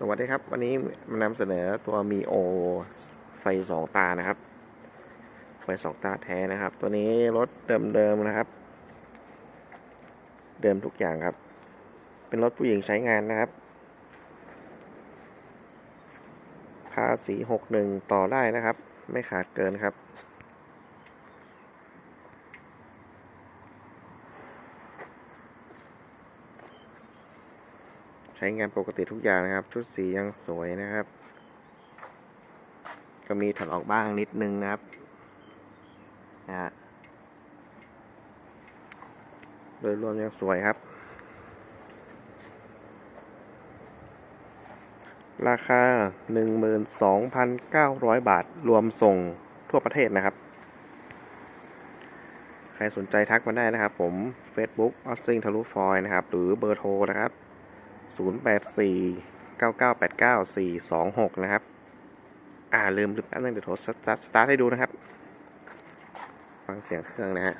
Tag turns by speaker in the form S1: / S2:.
S1: สวัสดีครับ วันนี้มานำเสนอตัวมีโอไฟสองตานะครับ ไฟสองตาแท้นะครับ ตัวนี้รถเดิมๆนะครับ เดิมทุกอย่างครับ เป็นรถผู้หญิงใช้งานนะครับ ภาษีหกหนึ่งต่อได้นะครับ ไม่ขาดเกินครับ ใช้งานปกติทุกอย่างนะครับ ชุดสียังสวยนะครับ ก็มีถลอกบ้างนิดนึงนะครับนะฮะโดยรวมยังสวยครับ ราคา 12,900 บาท รวมส่งทั่วประเทศนะครับ ใครสนใจทักมาได้นะครับผม Facebook o f f i n g ทะลุฟอยนะครับ หรือเบอร์โทรนะครับ 084 9989 426 นะครับ อ่าลืมลืมแป๊บนึงเดี๋ยวโทรสตาร์ทให้ดูนะครับ ฟังเสียงเครื่องนะฮะ